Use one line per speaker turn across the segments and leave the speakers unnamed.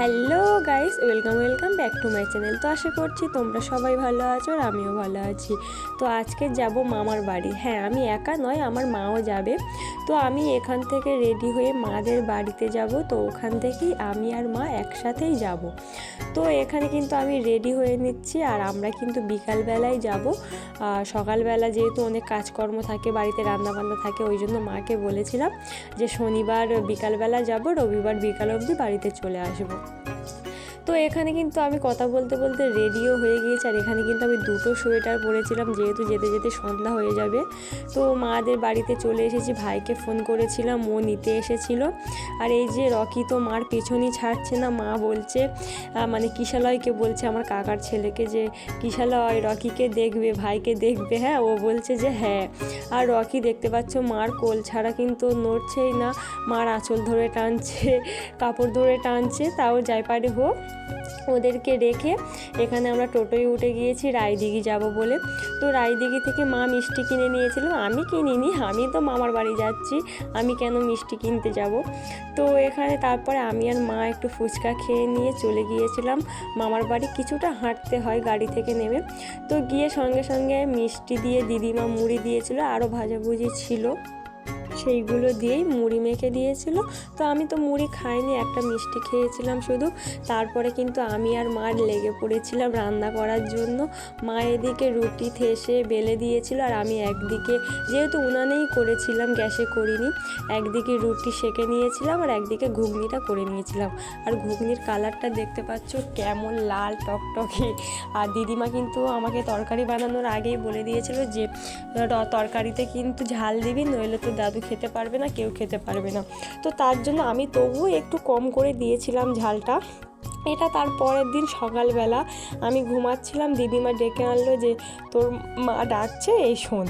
Hello guys, welcome welcome back to my channel. তো আশা করছি তোমরা সবাই ভালো আছো আর আমিও ভালো আছি। তো আজকে যাব মামার বাড়ি। হ্যাঁ আমি একা নয়, আমার মাও যাবে। তো আমি এখান থেকে রেডি হয়ে মাদের বাড়িতে যাব। তো ওখান থেকেই আমি আর মা একসাথেই যাব। তো এখানে কিন্তু আমি রেডি হয়ে নিচ্ছি আর আমরা কিন্তু বিকালবেলায় যাব। সকালবেলা যেহেতু অনেক কাজকর্ম থাকে, বাড়িতে রান্নাবান্না থাকে, ওই জন্য মাকে বলেছিলাম যে শনিবার বিকালবেলা যাব, রবিবার বিকাল অবধি বাড়িতে চলে আসব। তো এখানে কিন্তু আমি কথা বলতে বলতে রেডিও হয়ে গিয়েছে, আর এখানে কিন্তু আমি দুটো সোয়েটার পরেছিলাম, যেহেতু যেতে যেতে সন্ধ্যা হয়ে যাবে। তো মাদের বাড়িতে চলে এসেছি, ভাইকে ফোন করেছিলাম, ও নিতে এসেছিল। আর এই যে রকি তো মার পেছনই ছাড়ছে না, মা বলছে মানে কিশালয়কে বলছে, আমার কাকার ছেলেকে যে, কিশালয়, রকিকে দেখবে, ভাইকে দেখবে। হ্যাঁ ও বলছে যে হ্যাঁ। আর রকি দেখতে পাচ্ছ, মার কোল ছাড়া কিন্তু নড়ছেই না, মার আঁচল ধরে টানছে, কাপড় ধরে টানছে, তাও যাই পারে হোক। ওদেরকে রেখে এখানে আমরা টোটোয় উঠে গিয়েছি, রায়দিঘি যাব বলে। তো রায়দিঘি থেকে মা মিষ্টি কিনে নিয়েছিলাম আমি কিনিনি, আমি তো মামার বাড়ি যাচ্ছি, আমি কেন মিষ্টি কিনতে যাব? তো এখানে তারপরে আমি আর মা একটু ফুচকা খেয়ে নিয়ে চলে গিয়েছিলাম। মামার বাড়ি কিছুটা হাঁটতে হয় গাড়ি থেকে নেমে। তো গিয়ে সঙ্গে সঙ্গে মিষ্টি দিয়ে দিদিমা মুড়ি দিয়েছিল, আরও ভাজাভুজি ছিল। সেইগুলো দিয়েই মুড়ি মেখে দিয়েছিল। তো আমি তো মুড়ি খাইনি, একটা মিষ্টি খেয়েছিলাম শুধু। তারপরে কিন্তু আমি আর মার লেগে পড়েছিলাম রান্না করার জন্য। মা এদিকে রুটি থেসে বেলে দিয়েছিল আর আমি একদিকে, যেহেতু উনানেই করেছিলাম, গ্যাসে করিনি, একদিকে রুটি সেকে নিয়েছিলাম আর একদিকে ঘুগনিটা করে নিয়েছিলাম। আর ঘুগনির কালারটা দেখতে পাচ্ছ, কেমন লাল টকটকে। আর দিদিমা কিন্তু আমাকে তরকারি বানানোর আগেই বলে দিয়েছিল যে তরকারিতে কিন্তু ঝাল দিবি, নইলে তো দাদু খেতে পারবে না, কেউ খেতে পারবে না। তো তার জন্য আমি তবুও একটু কম করে দিয়েছিলাম ঝালটা। এটা তার পরের দিন সকালবেলা আমি ঘুমাচ্ছিলাম, দিদিমা ডেকে আনলো যে, তোর মা ডাকছে, এই শোন।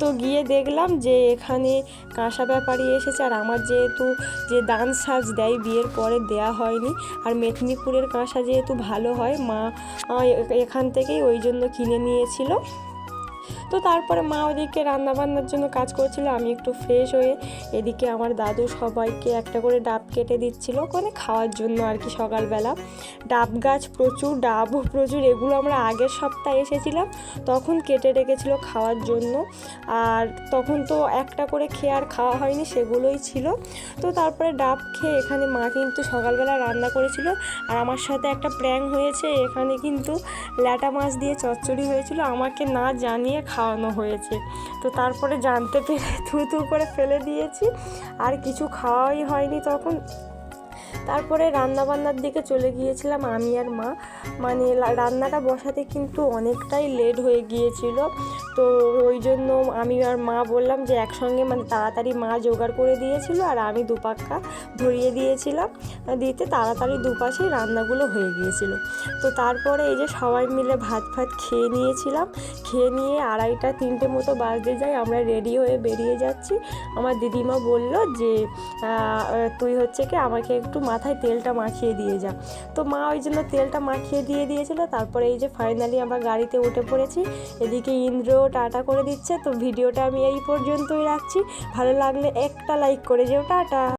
তো গিয়ে দেখলাম যে, এখানে কাঁসা ব্যাপারী এসেছে আর আমার যেহেতু যে দান সাজ দেয়, বিয়ের পরে দেয়া হয়নি। আর মেদিনীপুরের কাঁসা যেহেতু ভালো হয়, মা এখান থেকেই ওই জন্য কিনে নিয়েছিল। তো তারপরে মা ওদিকে রান্নাবান্নার জন্য কাজ করছিল, আমি একটু ফ্রেশ হয়ে এদিকে আমার দাদু সবাইকে একটা করে ডাব কেটে দিচ্ছিল ওখানে খাওয়ার জন্য আর কি সকালবেলা। ডাব গাছ প্রচুর, ডাবও প্রচুর, এগুলো আমরা আগের সপ্তাহে এসেছিলাম, তখন কেটে রেখেছিল খাওয়ার জন্য। আর তখন তো একটা করে খেয়ে আর খাওয়া হয়নি, সেগুলোই ছিল। তো তারপরে ডাব খেয়ে এখানে মা কিন্তু সকালবেলা রান্না করেছিল, আর আমার সাথে একটা প্র্যাং হয়েছে, এখানে কিন্তু ল্যাটা মাছ দিয়ে চচ্চড়ি হয়েছিল, আমাকে না জানিয়ে খাওয়ানো হয়েছে। তো তারপরে জানতে পেরে থু থু করে ফেলে দিয়েছি। আর কিছু খাওয়াই হয়নি তখন। তারপরে রান্নাবান্নার দিকে চলে গিয়েছিলাম আমি আর মা। মানে রান্নাটা বসাতে কিন্তু অনেকটাই লেট হয়ে গিয়েছিল। তো ওই জন্য আমি আর মা বললাম যে একসঙ্গে মানে তাড়াতাড়ি মা জোগাড় করে দিয়েছিল আর আমি দুপাক্কা ধরিয়ে দিয়েছিলাম। দিতে তাড়াতাড়ি দুপাশেই রান্নাগুলো হয়ে গিয়েছিল। তো তারপরে এই যে সবাই মিলে ভাত ফাত খেয়ে নিয়েছিলাম। খেয়ে নিয়ে আড়াইটা, তিনটে মতো বাজতে যাই আমরা রেডি হয়ে বেরিয়ে যাচ্ছি। আমার দিদিমা বলল যে তুই হচ্ছে কি আমাকে একটু মাথায় তেলটা মাখিয়ে দিয়ে যা। তো মা ওই জন্য তেলটা মাখিয়ে দিয়ে দিয়েছিল, তারপরে এই যে ফাইনালি আমরা গাড়িতে উঠে পড়েছি। এদিকে ইন্দ্র টাটা করে দিচ্ছে, তো ভিডিওটা আমি এই পর্যন্তই রাখছি। ভালো লাগলে একটা লাইক করে যেও, টাটা!